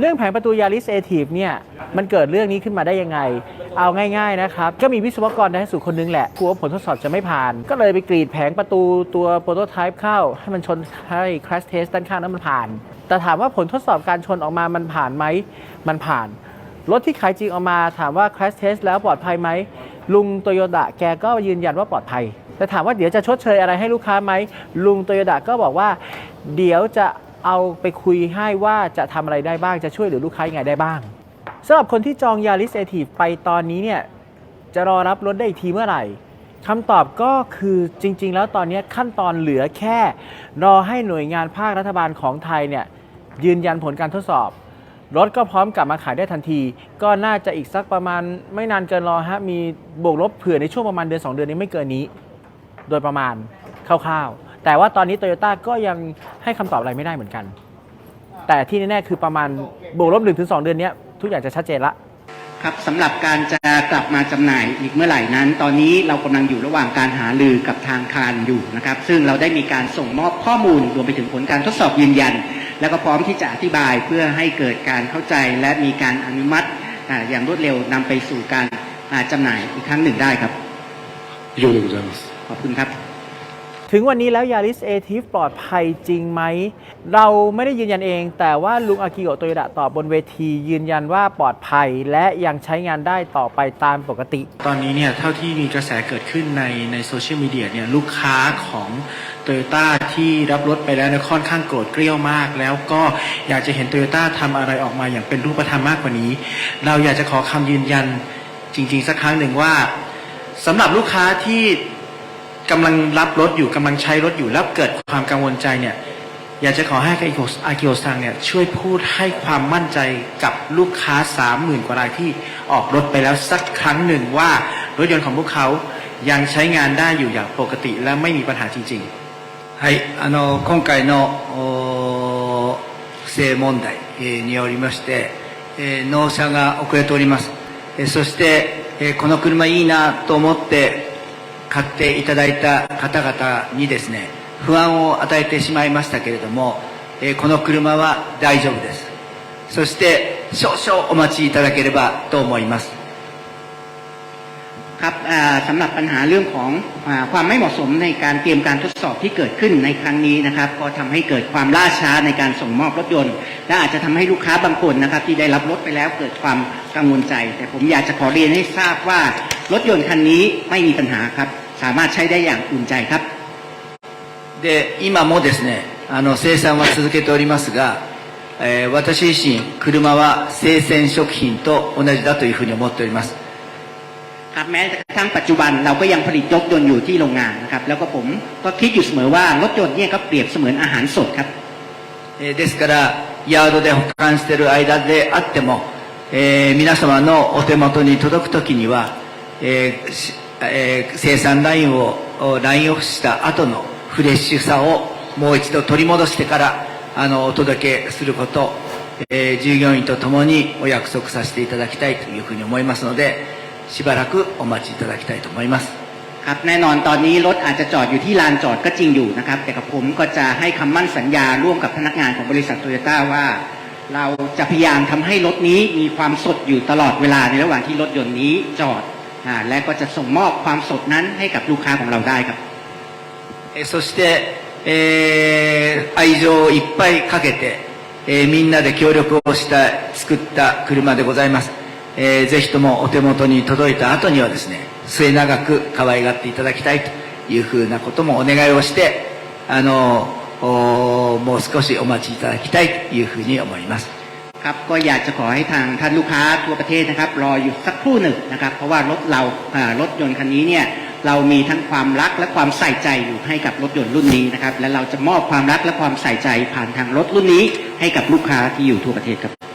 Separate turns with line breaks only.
เรื่องแผงประตูยาริสเอทีฟเนี่ยมันเกิดเรื่องนี้ขึ้นมาได้ยังไง เอาง่ายๆนะครับก็มีวิศวกรในที่สุดคนนึงแหละกลัวผลทดสอบจะไม่ผ่าน ก็เลยไปกรีดแผงประตูตัวโปรโตไทป์เข้า ให้มันชนให้ค a s h test ด้านข้างนั้นมันผ่าน แต่ถามว่าผลทดสอบการชนออกมามันผ่านไหมมันผ่านรถที่ขายจริงออกมาถามว่า crash test แล้วปลอดภัยไหมลุงโตโยต้าแกก็ยืนยันว่าปลอดภัยแต่ถามว่าเดี๋ยวจะชดเชยอะไรให้ลูกค้าไหมลุงโตโยต้าก็บอกว่า เดี๋ยวจะ เอาไปคุยให้ว่าจะทำอะไรได้บ้างจะช่วยเหลือลูกค้ายังไงได้บ้างสำหรับคนที่จองยาริสเอทีฟไปตอนนี้เนี่ยจะรอรับรถได้อีกทีเมื่อไหร่คำตอบก็คือจริง ๆ แล้วตอนนี้ขั้นตอนเหลือแค่ รอให้หน่วยงานภาครัฐบาลของไทยเนี่ยยืนยันผลการทดสอบ รถก็พร้อมกลับมาขายได้ทันที ก็น่าจะอีกสักประมาณไม่นานเกินรอฮะมีบวกลบเผื่อในช่วงประมาณเดือน 2 เดือนนี้ไม่เกินนี้ โดยประมาณคร่าวๆ แต่ว่าตอนนี้โตโยต้าก็ยังให้คำตอบอะไรไม่ได้เหมือนกัน แต่ที่แน่ๆคือประมาณบวกลบ 1-2 เดือนเนี้ยทุกอย่างจะชัดเจนละ
ครับสำหรับการจะกลับมาจำหน่ายอีกเมื่อไหร่นั้น ตอนนี้เรากำลังอยู่ระหว่างการหารือกับทางคารอยู่นะครับ ซึ่งเราได้มีการส่งมอบข้อมูลรวมไปถึงผลการทดสอบยืนยัน แล้วก็พร้อมที่จะอธิบายเพื่อให้เกิดการเข้าใจและมีการอนุมัติอ่าอย่างรวดเร็วนำไปสู่การอ่าจำหน่ายอีกครั้งหนึ่งได้ครับ
以上でございます。
ขอบคุณครับ
ถึงวันนี้แล้วยาริสเอทีฟปลอดภัยจริงไหม เราไม่ได้ยืนยันเอง แต่ว่าลุงอากิโกะโตยดะตอบบนเวทียืนยันว่าปลอดภัยและยังใช้งานได้ต่อไปตามปกติ
ตอนนี้เนี่ยเท่าที่มีกระแสเกิดขึ้นในในโซเชียลมีเดียเนี่ยลูกค้าของโตโยต้าที่รับรถไปแล้วเนี่ยค่อนข้างโกรธเกรี้ยวมาก แล้วก็อยากจะเห็นโตโยต้าทำอะไรออกมาอย่างเป็นรูปธรรมมากกว่านี้ เราอยากจะขอคำยืนยันจริง ๆ สักครั้งหนึ่งว่าสำหรับลูกค้าที่ กำลังรับรถอยู่กำลังใช้รถอยู่แล้วเกิดความกังวลใจเนี่ยอยากจะขอให้อากิโอสอากิโอซังเนี่ยช่วยพูดให้ความมั่นใจกับลูกค้าสามหมื่นกว่ารายที่ออกรถไปแล้วสักครั้งหนึ่งว่ารถยนต์ของพวกเขายังใช้งานได้อยู่อย่างปกติและไม่มีปัญหาจริงๆ
はいあの今回の不正問題によりまして納車が遅れておりますそしてこの車いいなと思って買っていただいた方々にですね、不安を与えてしまいましたけれども、えーこの車は大丈夫です。そして少々お待ちいただければと思います。
ครับอ่าสำหรับปัญหาเรื่องของอาความไม่เหมาะสมในการเตรียมการทดสอบที่เกิดขึ้นในครั้งนี้นะครับ ก็ทำให้เกิดความล่าช้าในการส่งมอบรถยนต์ และอาจจะทำให้ลูกค้าบางคนนะครับ ที่ได้รับรถไปแล้วเกิดความกังวลใจ แต่ผมอยากจะขอเรียนให้ทราบว่า รถยนต์คันนี้ไม่มีปัญหาครับ สามารถใช้ได้อย่างอุ่นใจครับ
で今もですねあの生産は続けておりますが、えー私自身車は生鮮食品と同じだというふうに思っております
ครับแม้กระทั่งปัจจุบันเราก็ยังผลิตรถยนต์อยู่ที่โรงงานนะครับ แล้วก็ผมก็คิดอยู่เสมอว่ารถยนต์เนี่ยก็เปรียบเสมือนอาหารสดครับ
えーですからヤードで保管している間であっても、えー皆様のお手元に届く時には、 えーしえー生産ラインをおラインオフした後のフレッシュさをもう一度取り戻してからあのお届けすること、えー従業員と共にお約束させていただきたいというふうに思いますのでしばらくお待ちいただきたいと思います
ครับแน่นอนตอนนี้รถอาจจะจอดอยู่ที่ลานจอดก็จริงอยู่นะครับ แต่กับผมก็จะให้คำมั่นสัญญาร่วมกับพนักงานของบริษัทโตโยต้าว่า เราจะพยายามทำให้รถนี้มีความสดอยู่ตลอดเวลาในระหว่างที่รถยนต์นี้จอดอ่า และก็จะส่งมอบความสดนั้นให้กับลูกค้าของเราได้ครับ
えーそして、えー愛情をいっぱいかけて、えーみんなで協力をした作った車でございます、えーぜひともお手元に届いた後にはですね末永く可愛がっていただきたいというふうなこともお願いをしてあのおもう少しお待ちいただきたいというふうに思います
ครับ ก็อยากจะขอให้ทางท่านลูกค้าทั่วประเทศนะครับ รออยู่สักครู่หนึ่งนะครับ เพราะว่ารถเราอ่ารถยนต์คันนี้เนี่ยเรามีทั้งความรักและความใส่ใจอยู่ให้กับรถยนต์รุ่นนี้นะครับ และเราจะมอบความรักและความใส่ใจผ่านทางรถรุ่นนี้ ให้กับลูกค้าที่อยู่ทั่วประเทศครับ